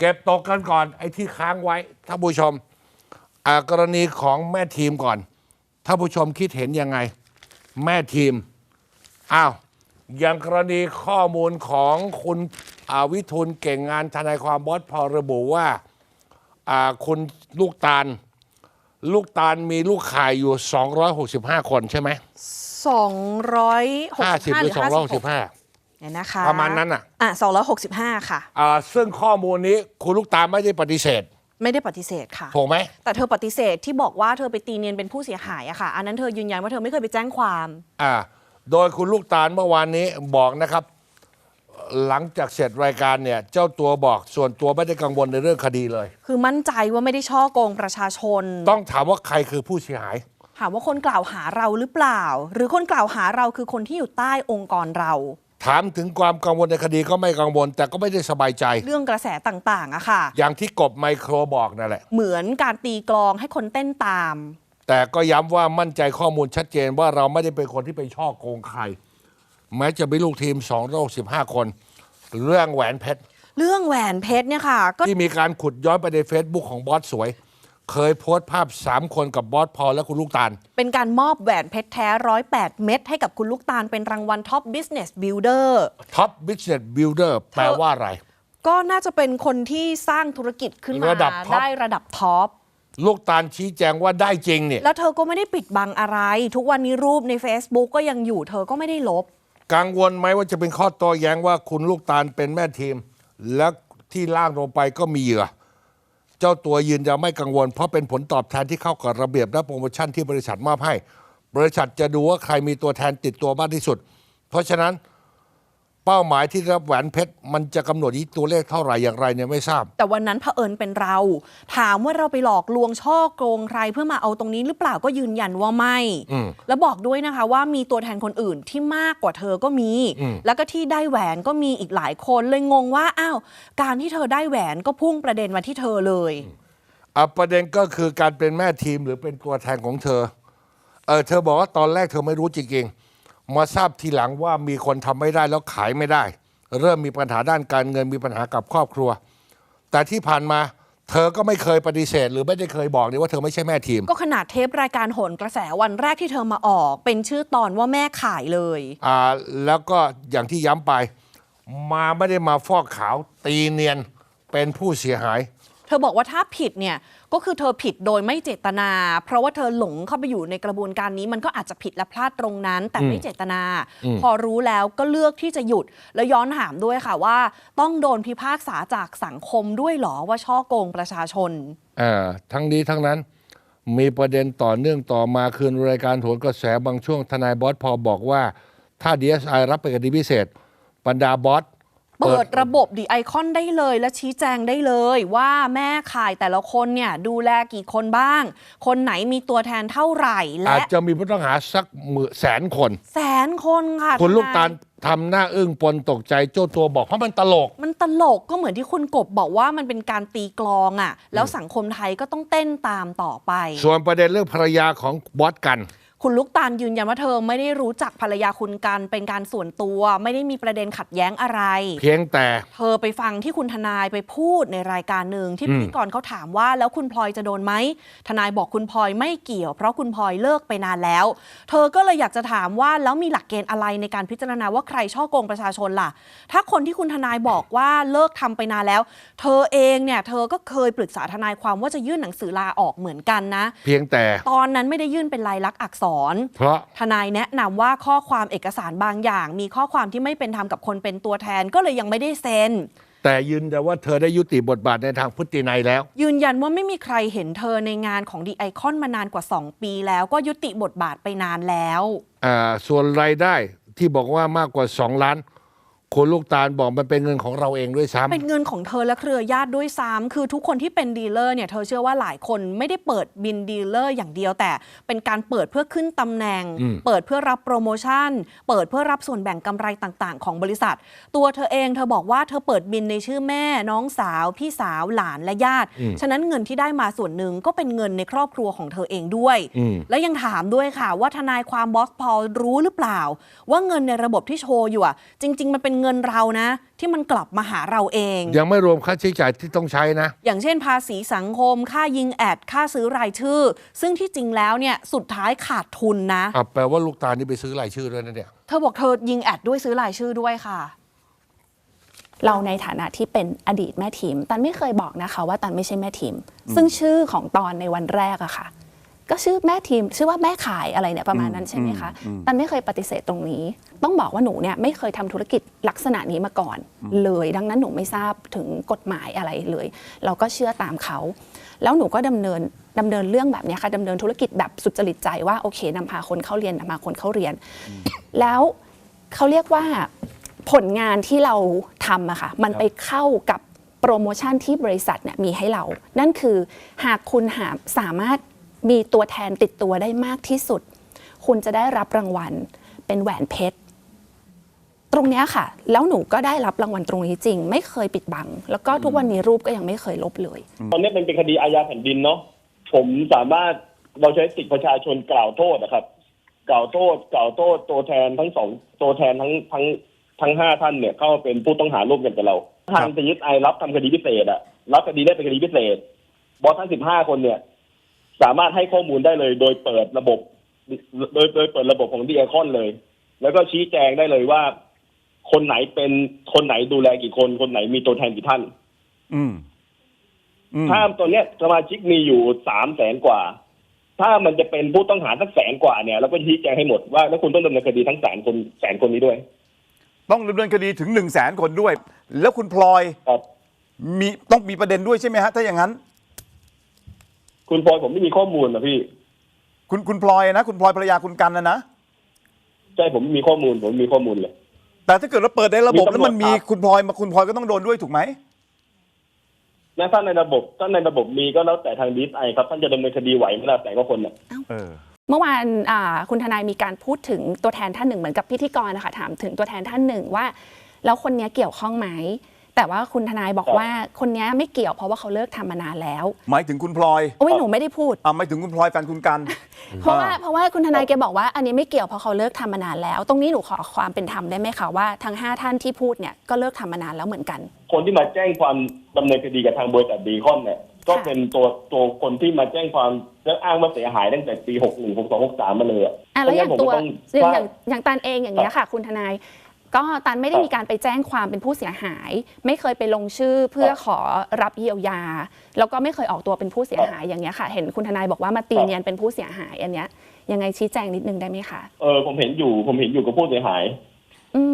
เก็บตกกันก่อนไอ้ที่ค้างไว้ท่านผู้ชมอ่ากรณีของแม่ทีมก่อนท่านผู้ชมคิดเห็นยังไง แม่ทีมอ้าวอย่างกรณีข้อมูลของคุณอาวิทูลเก่งงานทนายความบอสพอระบุว่าอ่าคุณลูกตาล ลูกตาลมีลูกข่ายอยู่ 265 คนใช่ไหม265 50หรือ56 265 เนี่ยนะคะประมาณนั้นน่ะอะ265 ค่ะ อ่าซึ่งข้อมูลนี้คุณลูกตาลไม่ได้ปฏิเสธไม่ได้ปฏิเสธค่ะ ถูกไหม แต่เธอปฏิเสธที่บอกว่าเธอไปตีเนียนเป็นผู้เสียหายอะค่ะ อันนั้นเธอยืนยันว่าเธอไม่เคยไปแจ้งความ อ่า โดยคุณลูกตาลเมื่อวานนี้บอกนะครับ หลังจากเสร็จรายการเนี่ย เจ้าตัวบอกส่วนตัวไม่ได้กังวลในเรื่องคดีเลย คือมั่นใจว่าไม่ได้ช่อโกงประชาชน ต้องถามว่าใครคือผู้เสียหาย ถามว่าคนกล่าวหาเราหรือเปล่า หรือคนกล่าวหาเราคือคนที่อยู่ใต้องค์กรเรา ถามถึงความกังวลในคดีก็ไม่กังวล แต่ก็ไม่ได้สบายใจ เรื่องกระแสต่างๆอะค่ะ อย่างที่กบไมโครบอกนั่นแหละ เหมือนการตีกลองให้คนเต้นตาม แต่ก็ย้ำว่ามั่นใจข้อมูลชัดเจนว่าเราไม่ได้เป็นคนที่ไปช่อโกงใคร แม้จะมีลูกทีม215 คน เรื่องแหวนเพชรเรื่องแหวนเพชรเนี่ยค่ะ ก็ที่มีการขุดย้อนไปใน Facebook ของบอสสวย เคยโพสต์ภาพ 3 คนกับบอสพอลและคุณลูกตาล เป็นการมอบแหวนเพชรแท้ร้อยแปดเม็ดให้กับคุณลูกตาลเป็นรางวัล Top Business Builder Top Business Builder แปลว่าอะไร ก็น่าจะเป็นคนที่สร้างธุรกิจขึ้นมาระดับท็อปได้ระดับท็อปลูกตาลชี้แจงว่าได้จริงเนี่ยแล้วเธอก็ไม่ได้ปิดบังอะไร ทุกวันนี้รูปใน Facebook ก็ยังอยู่เธอก็ไม่ได้ลบ กังวลไหมว่าจะเป็นข้อโต้แย้งว่าคุณลูกตาลเป็นแม่ทีม และที่ล่างลงไปก็มีเหยื่อ เจ้าตัวยืนยันไม่กังวล เพราะเป็นผลตอบแทนที่เข้ากับระเบียบและโปรโมชั่นที่บริษัทมอบให้ บริษัทจะดูว่าใครมีตัวแทนติดตัวมากที่สุด เพราะฉะนั้น เป้าหมายที่รับแหวนเพชรมันจะกำหนดที่ตัวเลขเท่าไหร่อย่างไรเนี่ยไม่ทราบ แต่วันนั้นเผอิญเป็นเรา ถามว่าเราไปหลอกลวงช่อโกงใครเพื่อมาเอาตรงนี้หรือเปล่าก็ยืนยันว่าไม่ อืม แล้วบอกด้วยนะคะว่ามีตัวแทนคนอื่นที่มากกว่าเธอก็มี อืม แล้วก็ที่ได้แหวนก็มีอีกหลายคนเลยงงว่าอ้าวการที่เธอได้แหวนก็พุ่งประเด็นมาที่เธอเลย อะประเด็นก็คือการเป็นแม่ทีมหรือเป็นตัวแทนของเธอ เออเธอบอกว่าตอนแรกเธอไม่รู้จริงๆ มาทราบทีหลังว่ามีคนทำไม่ได้แล้วขายไม่ได้ เริ่มมีปัญหาด้านการเงินมีปัญหากับครอบครัว แต่ที่ผ่านมาเธอก็ไม่เคยปฏิเสธ หรือไม่ได้เคยบอกเลยว่าเธอไม่ใช่แม่ทีม ก็ขนาดเทปรายการโหนกระแสวันแรกที่เธอมาออก เป็นชื่อตอนว่าแม่ขายเลยอ่าแล้วก็อย่างที่ย้ำไป มาไม่ได้มาฟอกขาวตีเนียนเป็นผู้เสียหาย เธอบอกว่าถ้าผิดเนี่ย ก็คือเธอผิดโดยไม่เจตนา เพราะว่าเธอหลงเข้าไปอยู่ในกระบวนการนี้ มันก็อาจจะผิดและพลาดตรงนั้น แต่ไม่เจตนา พอรู้แล้วก็เลือกที่จะหยุด แล้วย้อนถามด้วยค่ะว่า ต้องโดนพิพากษาจากสังคมด้วยเหรอว่าช่อโกงประชาชนอ่าทั้งนี้ทั้งนั้นมีประเด็นต่อเนื่องต่อมาคืนรายการโหนกระแสบางช่วงทนายบอสพอบอกว่า ถ้า DSI รับเป็นคดีพิเศษบรรดาบอส เปิดระบบดีไอคอนได้เลยและชี้แจงได้เลยว่าแม่ขายแต่ละคนเนี่ยดูแลกี่คนบ้าง คนไหนมีตัวแทนเท่าไหร่อาและจจะมีผู้ต้องหาสักหมื่นแสนคน แสนคนค่ะคุณทนยลูกตาลทำหน้าอึ้งปนตกใจเจ้าตัวบอกเพราะมันตลก มันตลกก็เหมือนที่คุณกบบอกว่ามันเป็นการตีกลองอะ่ะ แล้วสังคมไทยก็ต้องเต้นตามต่อไป ส่วนประเด็นเรื่องภรรยาของบอสกัน คุณลูกตาลยืนยันว่าเธอไม่ได้รู้จักภรรยาคุณกันเป็นการส่วนตัว ไม่ได้มีประเด็นขัดแย้งอะไร เพียงแต่ เธอไปฟังที่คุณทนายไปพูดในรายการหนึ่งที่อืพิมธีกรเขาถามว่าแล้วคุณพลอยจะโดนไหมทนายบอกคุณพลอยไม่เกี่ยว เพราะคุณพลอยเลิกไปนานแล้ว เธอก็เลยอยากจะถามว่าแล้วมีหลักเกณฑ์อะไรในการพิจารณาว่าใครช่อโกงประชาชนล่ะ ถ้าคนที่คุณทนายบอกว่าเลิกทำไปนานแล้ว เธอเองเนี่ยเธอก็เคยปรึกษาทนายความว่าจะยื่นหนังสือลาออกเหมือนกันนะ เพียงแต่ตอนนั้นไม่ได้ยื่นเป็นลายลักษณ์อักษรเพราะทนายแนะนำว่าข้อความเอกสารบางอย่าง มีข้อความที่ไม่เป็นธรรมกับคนเป็นตัวแทนก็เลยยังไม่ได้เซ็นแต่ยืนแต่ว่าเธอได้ยุติบทบาทในทางพฤตินัยแล้ว ยืนยันว่าไม่มีใครเห็นเธอในงานของดีไอคอนมานานกว่า 2 ปีแล้วก็ยุติบทบาทไปนานแล้วอ่าส่วนรายได้ที่บอกว่ามากกว่า 2 ล้าน คุณลูกตาลบอกมันเป็นเงินของเราเองด้วยซ้ำเป็นเงินของเธอและเครือญาติด้วยซ้ำคือทุกคนที่เป็นดีลเลอร์เนี่ยเธอเชื่อว่าหลายคนไม่ได้เปิดบินดีลเลอร์อย่างเดียว แต่เป็นการเปิดเพื่อขึ้นตำแหน่งอืมเปิดเพื่อรับโปรโมชั่น เปิดเพื่อรับส่วนแบ่งกำไรต่างๆ ของบริษัท ตัวเธอเองเธอบอกว่าเธอเปิดบินในชื่อแม่ น้องสาว พี่สาวหลานและญาติ ฉะนั้นเงินที่ได้มาส่วนหนึ่งก็เป็นเงินในครอบครัวของเธอเองด้วยอืมและยังถามด้วยค่ะว่าทนายความบอสพอลรู้หรือเปล่า ว่าเงินในระบบที่โชว์อยู่อะจริง ๆ มันเป็นเงินเรานะ ที่มันกลับมาหาเราเอง ยังไม่รวมค่าใช้จ่ายที่ต้องใช้นะ อย่างเช่นภาษีสังคม ค่ายิงแอด ค่าซื้อรายชื่อ ซึ่งที่จริงแล้วเนี่ยสุดท้ายขาดทุนนะอะแปลว่าลูกตาลนี่ไปซื้อรายชื่อด้วยนะเนี่ยเธอบอกเธอยิงแอดด้วยซื้อรายชื่อด้วยค่ะเราในฐานะที่เป็นอดีตแม่ทีม ตันไม่เคยบอกนะคะว่าตันไม่ใช่แม่ทีม ซึ่งชื่อของตอนในวันแรกอะค่ะ ก็ชื่อแม่ทีมชื่อว่าแม่ขายอะไรเนี่ยประมาณนั้นใช่ไหมคะตันไม่เคยปฏิเสธตรงนี้ ต้องบอกว่าหนูเนี่ยไม่เคยทำธุรกิจลักษณะนี้มาก่อน เลยดังนั้นหนูไม่ทราบถึงกฎหมายอะไรเลย เราก็เชื่อตามเขา แล้วหนูก็ดำเนินดำเนินเรื่องแบบเนี้ยค่ะดำเนินธุรกิจแบบสุจริตใจว่าโอเคนำพาคนเข้าเรียนนำพาคนเข้าเรียน แล้วเขาเรียกว่าผลงานที่เราทำอะค่ะมันไปเข้ากับโปรโมชั่นที่บริษัทเนี่ยมีให้เรา นั่นคือหากคุณหาสามารถ มีตัวแทนติดตัวได้มากที่สุด คุณจะได้รับรางวัลเป็นแหวนเพชรตรงเนี้ยค่ะ แล้วหนูก็ได้รับรางวัลตรงนี้จริง ไม่เคยปิดบัง แล้วก็ทุกวันนี้รูปก็ยังไม่เคยลบเลย ตอนนี้มันเป็นคดีอาญาแผ่นดินเนาะผมสามารถเราใช้สิทธิประชาชนกล่าวโทษนะครับ กล่าวโทษ กล่าวโทษตัวแทนทั้งสองตัวแทนทั้งทั้งทั้งห้าท่านเนี่ยเข้ามาเป็นผู้ต้องหาร่วมกันกับเรา ทางจะยึดไอรับทำคดีพิเศษอะรับคดีได้เป็นคดีพิเศษ บอสทั้งสิบห้าคนเนี่ย สามารถให้ข้อมูลได้เลย โดยเปิดระบบ โดยโดยเปิดระบบของดีไอคอนเลย แล้วก็ชี้แจงได้เลยว่า คนไหนเป็นคนไหนดูแลกี่คน คนไหนมีตัวแทนกี่ท่านอืมอืมถ้าตัวเนี้ยสมาชิกมีอยู่สามแสนกว่า ถ้ามันจะเป็นผู้ต้องหาสักแสนกว่าเนี่ยเราก็ชี้แจงให้หมดว่าแล้วคุณต้องดำเนินคดีทั้งแสนคนแสนคนนี้ด้วย ต้องดำเนินคดีถึงหนึ่งแสนคนด้วย แล้วคุณพลอยครับมีต้องมีประเด็นด้วยใช่ไหมฮะถ้าอย่างนั้น คุณพลอยผมไม่มีข้อมูลนะพี่ คุณคุณพลอยนะ คุณพลอยภรรยาคุณกันนะนะใช่ผมไม่มีข้อมูล ผมไม่มีข้อมูลเลย แต่ถ้าเกิดเราเปิดในระบบมีตำรวจแล้วมันมีครับ คุณพลอยมาคุณพลอยก็ต้องโดนด้วยถูกไหมนะถ้าในระบบถ้าในระบบมีก็แล้วแต่ทางดีไอครับท่านจะดำเนินคดีไหวไหมล่ะแต่ก็คนเนี่ยเออ เมื่อวานอ่าคุณทนายมีการพูดถึงตัวแทนท่านหนึ่งเหมือนกับพิธีกรนะคะถามถึงตัวแทนท่านหนึ่งว่า แล้วคนเนี้ยเกี่ยวข้องไหม แต่ว่าคุณทนายบอกครับว่าคนเนี้ยไม่เกี่ยวเพราะว่าเขาเลิกทำมานานแล้ว หมายถึงคุณพลอยโอ้ยหนูไม่ได้พูด อ่าหมายถึงคุณพลอยแฟนคุณกัน เพราะว่าอ่าเพราะว่าคุณทนายแกบอกว่าอันนี้ไม่เกี่ยวเพราะเขาเลิกทำมานานแล้ว ตรงนี้หนูขอความเป็นธรรมได้ไหมคะว่าทั้งห้าท่านที่พูดเนี่ยก็เลิกทำมานานแล้วเหมือนกัน คนที่มาแจ้งความดำเนินคดีกับทางบริษัทดีคอนเนี่ย ก็เป็นตัวตัวคนที่มาแจ้งความแล้วอ้างว่าเสียหายตั้งแต่ปีหกหนึ่งหกสองหกสามมาเลยอะอะแล้วอย่างเพตัวระฉะนั้นผมอย่างก็อย่างอย่างตันเองอย่างเงี้ยค่ะ คุณทนาย ก็ตันไม่ได้ครับมีการไปแจ้งความเป็นผู้เสียหาย ไม่เคยไปลงชื่อเพื่อครับขอรับเยียวยา แล้วก็ไม่เคยออกตัวเป็นผู้เสียครับหายอย่างเงี้ยค่ะ เห็นคุณทนายบอกว่ามาตีครับเนียนเป็นผู้เสียหายอันเนี้ยยังไงชี้แจงนิดนึงได้ไหมคะเออผมเห็นอยู่ผมเห็นอยู่กับผู้เสียหายอืม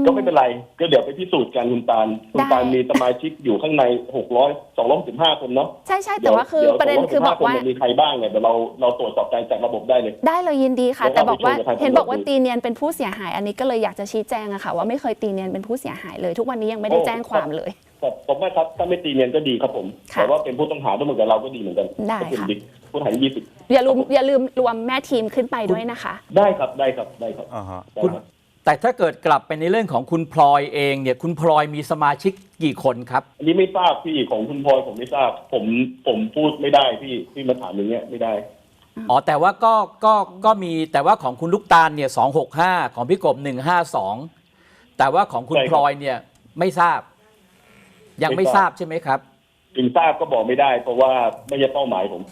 ก็ไม่เป็นไร ก็เดี๋ยวไปพิสูจน์กันคุณตาลคุณตาลได้มีสมาชิกอยู่ข้างในหกร้อยสองร้อยสิบห้าคนเนาะใช่ใช่แต่ว่าคือดี๋ยประเด็นคือบอกว่า215นมีใครบ้างเนี่ยเดี๋ยวเราเราตรวจสอบการจากระบบได้เลย ได้เลยยินดีค่ะเดี๋แต่ยวบอกว่าเราไปคุยกับทางเห็นบอกว่าตำรวจดูตีเนียนเป็นผู้เสียหาย อันนี้ก็เลยอยากจะชี้แจงอะค่ะ ว่าไม่เคยตีเนียนเป็นผู้เสียหายเลย ทุกวันนี้ยังไม่ได้โอ้แจ้งความเลยแต่ผมว่าครับถ้าไม่ตีเนียนก็ดีครับผมค่ะแต่ว่าเป็นผู้ต้องหาด้วยเหมือนกับเราก็ดีเหมือนกันได้ก็เป็นค่ะดีผู้ต้องหายี่สิบอย่าลืมอย่าลืมรวมแม่ทีมขึ้นไปด้วยนะคะ ได้ครับได้ครับได้ครับ อ่าฮะได้คุณครับแต่ถ้าเกิดกลับไปในเรื่องของคุณพลอยเองเนี่ยคุณพลอยมีสมาชิกกี่คนครับ อันนี้ไม่ทราบพี่ของคุณพลอยผมไม่ทราบ ผมผมพูดไม่ได้พี่พี่มาถามอย่างเงี้ยไม่ได้อ๋อแต่ว่าก็ก็ก็มีแต่ว่าของคุณลูกตาลเนี่ยสองหกห้าของพี่กบหนึ่งห้าสองแต่ว่าของคุณใช่ครับพลอยเนี่ยไม่ทราบ ยังไม่ไม่ททราราบบใช่ไหมครับถึงทราบก็บอกไม่ได้ เพราะว่าไม่ใช่เป้าหมายผม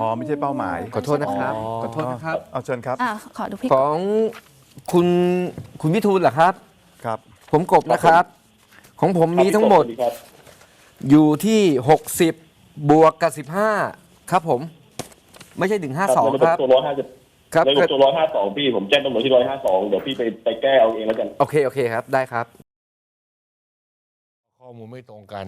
อ๋อไม่ใช่เป้าหมายขอโทษนะครับอ๋อขอโทษนะครับเอาเชิญครับ อ่าขอดูพี่ของ คุณคุณวิทูลเหรอครับ ครับ ผมกบนะครับ ของผมมีทั้งหมด ครับพี่กบสวัสครับอยู่ที่60บวกกับ15ครับผม ไม่ใช่ถึงครับ52ครับตัวร้อยห้าสิบครับในระบบตัวร้อยห้าสองพี่ผมแจ้งตำรวจที่ร้อยห้าสองเดี๋ยวพี่ไปไปแก้เอาเองแล้วกัน โอเค โอเคครับ ได้ครับ ข้อมูลไม่ตรงกัน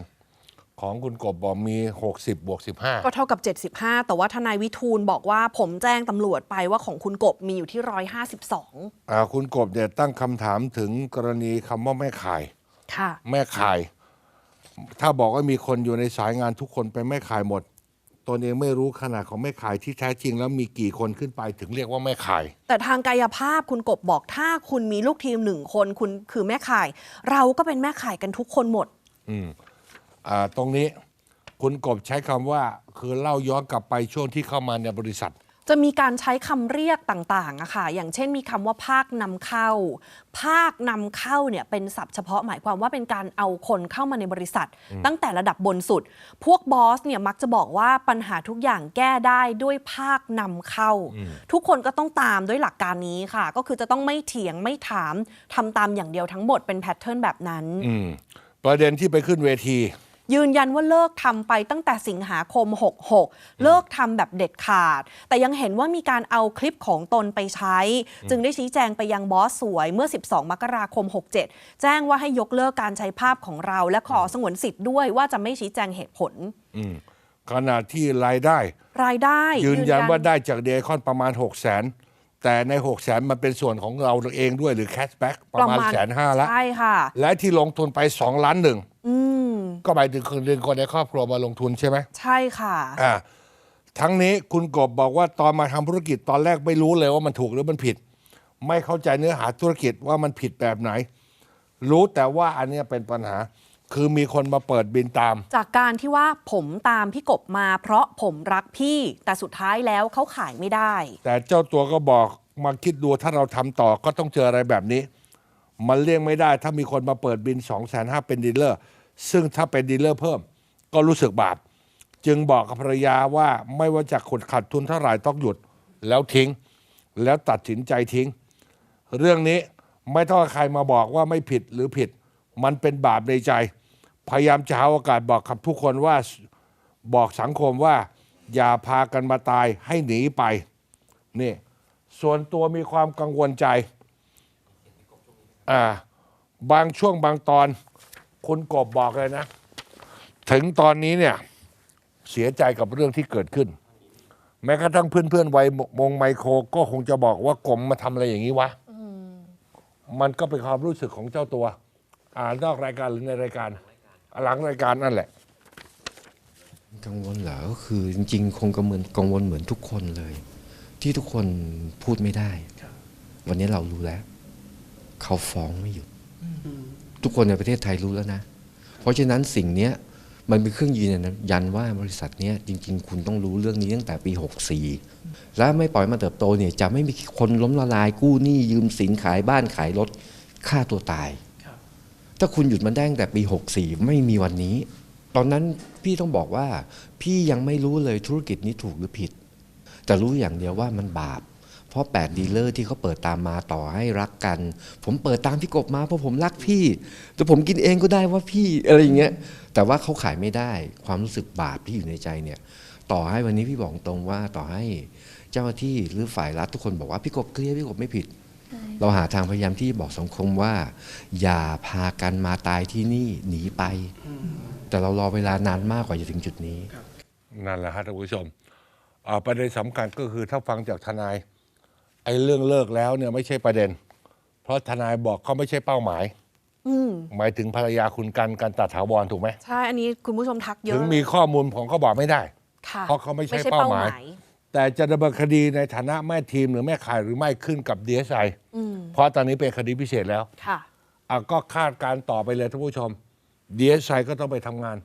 ของคุณกบบอกมี 60 บวก 15 ก็เท่ากับ 75 แต่ว่าทนายวิทูลบอกว่าผมแจ้งตำรวจไปว่าของคุณกบมีอยู่ที่ 152อ่าคุณกบเนี่ยตั้งคำถามถึงกรณีคำว่าแม่ขาย ค่ะ แม่ขาย ถ้าบอกว่ามีคนอยู่ในสายงานทุกคนเป็นแม่ขายหมด ตนเองไม่รู้ขนาดของแม่ขายที่แท้จริง แล้วมีกี่คนขึ้นไปถึงเรียกว่าแม่ขาย แต่ทางกายภาพคุณกบบอกถ้าคุณมีลูกทีมหนึ่งคนคุณคือแม่ข่าย เราก็เป็นแม่ข่ายกันทุกคนหมด อืม อ่าตรงนี้คุณกบใช้คำว่าคือเล่าย้อนกลับไปช่วงที่เข้ามาในบริษัท จะมีการใช้คำเรียกต่างๆอะค่ะ อย่างเช่นมีคำว่าภาคนำเข้า ภาคนำเข้าเนี่ยเป็นศัพท์เฉพาะหมายความว่าเป็นการเอาคนเข้ามาในบริษัท ตั้งแต่ระดับบนสุด พวกบอสเนี่ยมักจะบอกว่าปัญหาทุกอย่างแก้ได้ด้วยภาคนำเข้า ทุกคนก็ต้องตามด้วยหลักการนี้ค่ะ ก็คือจะต้องไม่เถียงไม่ถามทำตามอย่างเดียวทั้งหมดเป็นแพทเทิร์นแบบนั้น อืมประเด็นที่ไปขึ้นเวที ยืนยันว่าเลิกทำไปตั้งแต่สิงหาคม 66 เลิกทำแบบเด็ดขาด แต่ยังเห็นว่ามีการเอาคลิปของตนไปใช้ จึงได้ชี้แจงไปยังบอสสวยเมื่อ 12 มกราคม 67 แจ้งว่าให้ยกเลิกการใช้ภาพของเรา และขอสงวนสิทธิ์ด้วยว่าจะไม่ชี้แจงเหตุผลอืมขณะที่รายได้ รายได้ ยืนยันว่าได้จากเดคอนประมาณ 6 0 0 0 0นแต่ใน6 0 0 0 0 0มันเป็นส่วนของเราเองด้วยหรือแคชแบ็กประมาณแสนห้าละใช่ค่ะ และที่ลงทุนไป 2 ล้านหนึ่งอืม ก็หมายถึงคนเดือนคนในครอบครัวมาลงทุนใช่ไหมใช่ค่ะ อ่าทั้งนี้คุณกบบอกว่าตอนมาทำธุรกิจตอนแรกไม่รู้เลยว่ามันถูกหรือมันผิด ไม่เข้าใจเนื้อหาธุรกิจว่ามันผิดแบบไหน รู้แต่ว่าอันเนี้ยเป็นปัญหา คือมีคนมาเปิดบินตาม จากการที่ว่าผมตามพี่กบมา เพราะผมรักพี่ แต่สุดท้ายแล้วเขาขายไม่ได้ แต่เจ้าตัวก็บอกมาคิดดูถ้าเราทำต่อก็ต้องเจออะไรแบบนี้ มันเลี่ยงไม่ได้ ถ้ามีคนมาเปิดบิน2องแสนห้าเป็นดีลเลอร์ ซึ่งถ้าเป็นดีลเลอร์เพิ่ม ก็รู้สึกบาป จึงบอกกับภรรยาว่าไม่ว่าจะขุดขาดทุนเท่าไหร่ต้องหยุดแล้วทิ้ง แล้วตัดสินใจทิ้ง เรื่องนี้ไม่ต้องให้ใครมาบอกว่าไม่ผิดหรือผิด มันเป็นบาปในใจ พยายามจะหาโอกาสบอกกับทุกคนว่าบอกสังคมว่า อย่าพากันมาตายให้หนีไปนี่ส่วนตัวมีความกังวลใจ อ่า บางช่วงบางตอน คุณกบบอกเลยนะ ถึงตอนนี้เนี่ย เสียใจกับเรื่องที่เกิดขึ้น แม้กระทั่งเพื่อนๆวัยมงไมโครก็คงจะบอกว่ากลมมาทำอะไรอย่างนี้วะมันก็เป็นความรู้สึกของเจ้าตัว อ่านอกรายการหรือในรายการ หลังรายการนั่นแหละ กังวลเหรอก็คือจริงๆ คงกังวลกังวลเหมือนทุกคนเลย ที่ทุกคนพูดไม่ได้ วันนี้เรารู้แล้ว เขาฟ้องไม่หยุด ทุกคนในประเทศไทยรู้แล้วนะ เพราะฉะนั้นสิ่งนี้มันเป็นเครื่องยืนยันว่าบริษัทนี้จริง ๆ คุณต้องรู้เรื่องนี้ตั้งแต่ปี 64 และไม่ปล่อยมาเติบโตเนี่ยจะไม่มีคนล้มละลายกู้หนี้ยืมสินขายบ้านขายรถฆ่าตัวตาย ถ้าคุณหยุดมันได้ตั้งแต่ปี 64 ไม่มีวันนี้ ตอนนั้นพี่ต้องบอกว่า พี่ยังไม่รู้เลยธุรกิจนี้ถูกหรือผิด แต่รู้อย่างเดียวว่ามันบาป เพราะ8ดีลเลอร์ที่เขาเปิดตามมาต่อให้รักกัน ผมเปิดตามพี่กบมาเพราะผมรักพี่ แต่ผมกินเองก็ได้ว่าพี่อะไรอย่างเงี้ยแต่ว่าเขาขายไม่ได้ความรู้สึกบาปที่อยู่ในใจเนี่ยต่อให้วันนี้พี่บอกตรงว่าต่อให้เจ้าหน้าที่หรือฝ่ายรัฐทุกคนบอกว่าพี่กบเคลียร์พี่กบไม่ผิด เราหาทางพยายามที่บอกสังคมว่า อย่าพากันมาตายที่นี่หนีไป แต่เรารอเวลานานมากกว่าจะถึงจุดนี้ นั่นแหละครับท่านผู้ชมอ่าประเด็นสำคัญก็คือถ้าฟังจากทนาย ไอ้เรื่องเลิกแล้วเนี่ยไม่ใช่ประเด็น เพราะทนายบอกเขาไม่ใช่เป้าหมาย อืมหมายถึงภรรยาคุณกันกันตัดถาวรถูกไหมใช่อันนี้คุณผู้ชมทักเยอะถึงมีข้อมูลผมก็บอกไม่ได้ ค่ะเพราะเขาไม่ใช่เป้าหมาย แต่จะดำเนินคดีในฐานะแม่ทีมหรือแม่ขายหรือไม่ขึ้นกับดีเอสไออืมเพราะตอนนี้เป็นคดีพิเศษแล้ว ค่ะ อะก็คาดการณ์ต่อไปเลยท่านผู้ชมดีเอสไอก็ต้องไปทำงาน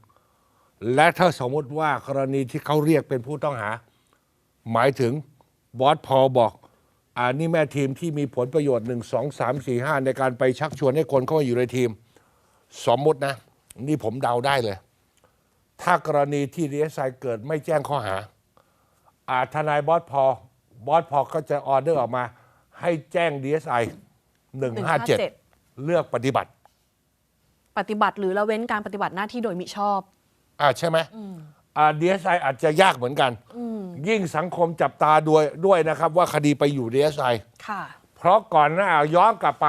และถ้าสมมติว่ากรณีที่เขาเรียกเป็นผู้ต้องหา หมายถึงบอสพอลบอก อ่านี่แม่ทีมที่มีผลประโยชน์หนึ่งสองสามสี่ห้าในการไปชักชวนให้คนเข้ามาอยู่ในทีม สมมตินะ นี่ผมเดาได้เลย ถ้ากรณีที่ดีเอสไอเกิดไม่แจ้งข้อหา อาทนายบอสพอบอสพอก็จะออเดอร์ออกมา ให้แจ้งดีเอสไอหนึ่งห้าเจ็ด157เลือกปฏิบัติ ปฏิบัติหรือละเว้นการปฏิบัติหน้าที่โดยมิชอบ อ่าใช่ไหมอ่า ดีเอสไออาจจะยากเหมือนกัน ยิ่งสังคมจับตาด้วยด้วยนะครับ ว่าคดีไปอยู่ดีเอสไอค่ะเพราะก่อนหน้าย้อนกลับไป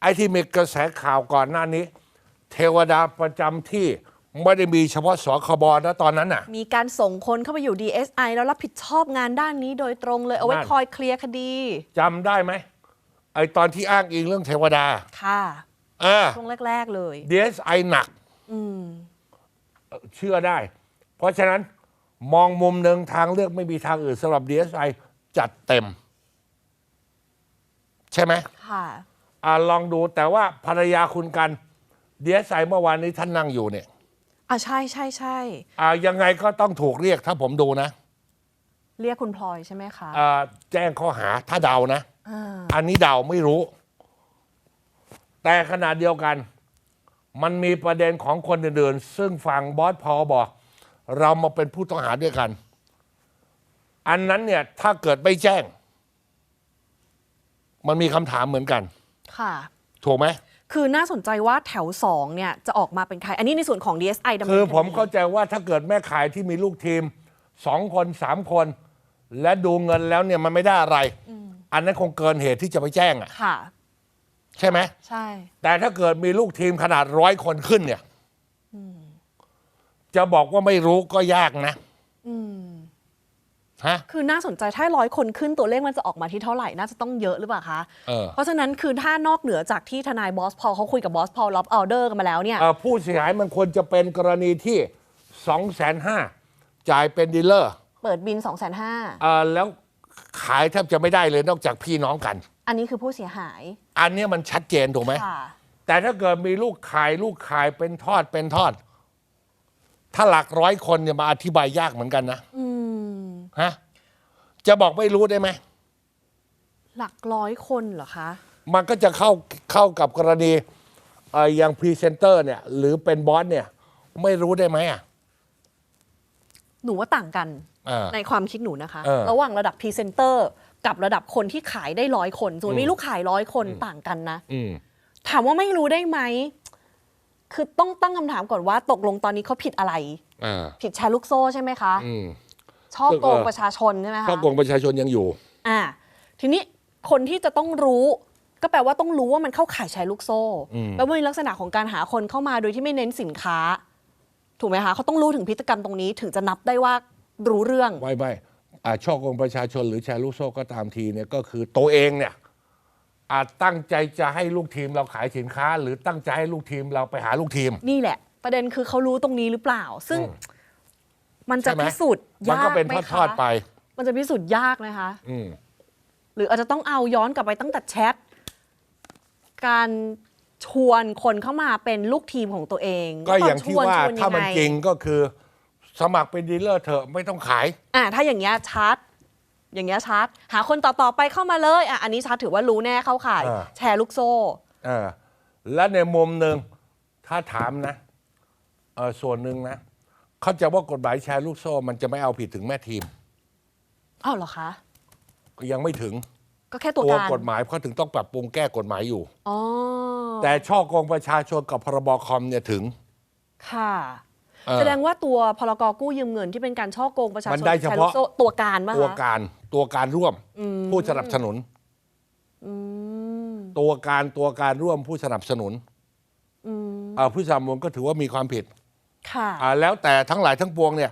ไอ้ที่มีกระแสข่าวก่อนหน้านี้ เทวดาประจำที่ไม่ได้มีเฉพาะสคบนะตอนนั้นน่ะ มีการส่งคนเข้าไปอยู่ DSI แล้วรับผิดชอบงานด้านนี้โดยตรงเลย เอาไว้นั่นคอยเคลียร์คดีจำได้ไหมไอ้ตอนที่อ้างอิงเรื่องเทวดา ค่ะเออช่วงแรก ๆ เลยดีเอสไอหนักอืมเชื่อได้ เพราะฉะนั้นมองมุมหนึ่งทางเลือกไม่มีทางอื่นสำหรับ DSI จัดเต็ม ใช่ไหมค่ะอ่าลองดูแต่ว่าภรรยาคุณกัน DSI เมื่อวานนี้ท่านนั่งอยู่เนี่ยอะใช่ใช่ใช่อ่ายังไงก็ต้องถูกเรียกถ้าผมดูนะเรียกคุณพลอยใช่ไหมคะเอ่อแจ้งข้อหาถ้าเดานะ อ่าอันนี้เดาไม่รู้ แต่ขณะเดียวกัน มันมีประเด็นของคนอื่นๆ ซึ่งฝั่งบอสพอบอก เรามาเป็นผู้ต้องหาด้วยกัน อันนั้นเนี่ยถ้าเกิดไม่แจ้ง มันมีคำถามเหมือนกัน ค่ะ ถูกไหมคือน่าสนใจว่าแถวสองเนี่ยจะออกมาเป็นใคร อันนี้ในส่วนของ DSI ดำเนินคือผมดีเข้าใจว่าถ้าเกิดแม่ขายที่มีลูกทีมสองคนสามคน และดูเงินแล้วเนี่ยมันไม่ได้อะไร อันนั้นคงเกินเหตุที่จะไปแจ้งอะค่ะ ใช่ไหม ใช่ แต่ถ้าเกิดมีลูกทีมขนาดร้อยคนขึ้นเนี่ย จะบอกว่าไม่รู้ก็ยากนะฮะ คือน่าสนใจถ้าร้อยคนขึ้นตัวเลขมันจะออกมาที่เท่าไหร่ น่าจะต้องเยอะหรือเปล่าคะเออเพราะฉะนั้นคือถ้านอกเหนือจากที่ทนายบอสพอลเขาคุยกับบอสพอลล็อบออเดอร์กันมาแล้วเนี่ย เอ่อผู้เสียหายมันควรจะเป็นกรณีที่สองแสนห้าจ่ายเป็นดีลเลอร์เปิดบิน2องแสนห้าเอ่อแล้วขายแทบจะไม่ได้เลยนอกจากพี่น้องกัน อันนี้คือผู้เสียหายอันเนี้ยมันชัดเจนถูกไหม ค่ะแต่ถ้าเกิดมีลูกขายลูกขายเป็นทอดเป็นทอด ถ้าหลักร้อยคนเนี่ยมาอธิบายยากเหมือนกันนะอืมฮะจะบอกไม่รู้ได้ไหมหลักร้อยคนเหรอคะ มันก็จะเข้าเข้ากับกรณีเอ่ออย่างพรีเซนเตอร์เนี่ย หรือเป็นบอสเนี่ย ไม่รู้ได้ไหมอะ หนูว่าต่างกันเออในความคิดหนูนะคะ เออ ระหว่างระดับพรีเซนเตอร์กับระดับคนที่ขายได้ร้อยคนส่วนมีลูกขายร้อยคนต่างกันนะ อืม ถามว่าไม่รู้ได้ไหม คือต้องตั้งคำถามก่อนว่าตกลงตอนนี้เขาผิดอะไรอ่าผิดแชร์ลูกโซ่ใช่ไหมคะอืมช่อโกงเออประชาชนใช่ไหมคะข้อกงประชาชนยังอยู่ อ่า ทีนี้คนที่จะต้องรู้ ก็แปลว่าต้องรู้ว่ามันเข้าข่ายแชร์ลูกโซ่อืมแล้วมันมีลักษณะของการหาคนเข้ามาโดยที่ไม่เน้นสินค้า ถูกไหมคะเขาต้องรู้ถึงพฤติกรรมตรงนี้ถึงจะนับได้ว่ารู้เรื่องไม่ไม่อ่าช่อกงประชาชนหรือแชร์ลูกโซ่ก็ตามทีเนี่ยก็คือตัวเองเนี่ย อาจตั้งใจจะให้ลูกทีมเราขายสินค้า หรือตั้งใจให้ลูกทีมเราไปหาลูกทีม นี่แหละ ประเด็นคือเขารู้ตรงนี้หรือเปล่า ซึ่งอืมมันจะใช่ไหม พิสูจน์มันยากก็เป็นไหมทคะอดๆไปมันจะพิสูจน์ยากนะคะ อืม หรืออาจจะต้องเอาย้อนกลับไปตั้งแต่แชท การชวนคนเข้ามาเป็นลูกทีมของตัวเองก็อย่างที่ตนชว่าชนถ้ามันยังไงจริงก็คือ สมัครเป็นดีลเลอร์เถอะไม่ต้องขาย อะถ้าอย่างเงี้ยชัด อย่างเงี้ยชัด หาคนต่อๆไปเข้ามาเลยอะอันนี้ชัดถือว่ารู้แน่เข้าข่าย อ่า แชร์ลูกโซ่ เออและในมุมหนึ่งถ้าถามนะเออส่วนหนึ่งนะ เขาใจะว่ากฎหมายแชร์ลูกโซ่ มันจะไม่เอาผิดถึงแม่ทีม อ้าวเหรอคะ ยังไม่ถึงก็แค่ตัวตัวการกฎหมายเขาถึงต้องปรับปรุงแก้กฎหมายอยู่ อ๋อแต่ช่อกงประชาชนกับพรบคอมเนี่ยถึง ค่ะเออ แสดงว่าตัวพลกกู้ยืมเงินที่เป็นการช่อโกงประชาชนมันได้เฉพาะแชร์ลูกโซ่ตัวการป่ะตัวคะการตัวการร่วม ผู้สนับสนุน อืมตัวการตัวการร่วมผู้สนับสนุนอืมเอ่อผู้สนับสนุนก็ถือว่ามีความผิดค่ะ อ่าแล้วแต่ทั้งหลายทั้งปวงเนี่ย